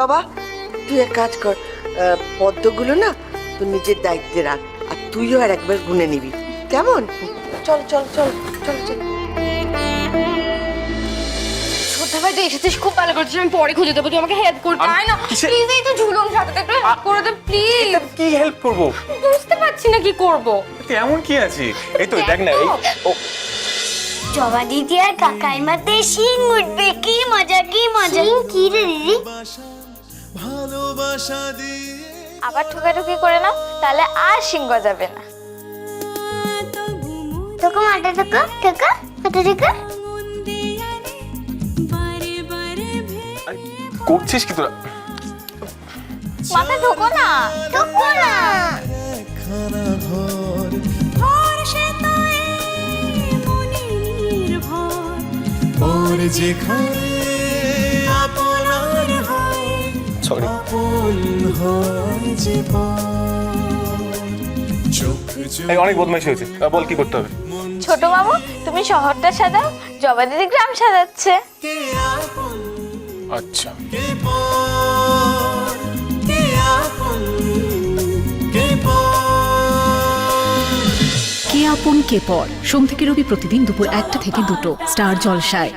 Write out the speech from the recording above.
জবা তুই এক কাজ কর আহ, পদ্মগুলো না তুই নিজের দায়িত্বে রাখ আর তুইও আর একবার গুনে নিবি। কেমন? চল চল চল চল চল। শ্রদ্ধা ভাই এসেছিস? খুব ভালো করছিস আমি পরে খুঁজে দেবো তুই আমাকে হেল্প করতে আমি- আয় না? প্লিজ এই তো ঝুলুন সাথে একটু হেল্প করে দে প্লিজ কি হেল্প করব? বুঝতে পারছি না কি করব। এমন কি আছে? এই তো দেখ না এই ও জবা দিদি আর কাকাইমাতে শিং উঠবে। কি মজা কি মজা। কি রে দিদি? ভালোবাসা দিয়ে আবার ঠুকাঠুকি করে না তাহলে আর সিংহ যাবে না। তোকে মাটা তোকে তোকে মাটা তোকে করছিস কি তোরা? মাথা ঢোকো না। তোকে না। যেখানে আপনার সরি। হয় অনেক বদমাইশি হয়েছে। বল কি করতে হবে? ছোট মামু তুমি শহরটা সাজাও জবা দিদি গ্রাম সাজাচ্ছে। আচ্ছা। কে পর কে আপন কে কে আপন কে পর। সোম থেকে রবি প্রতিদিন দুপুর একটা থেকে দুটো। স্টার জলসায়।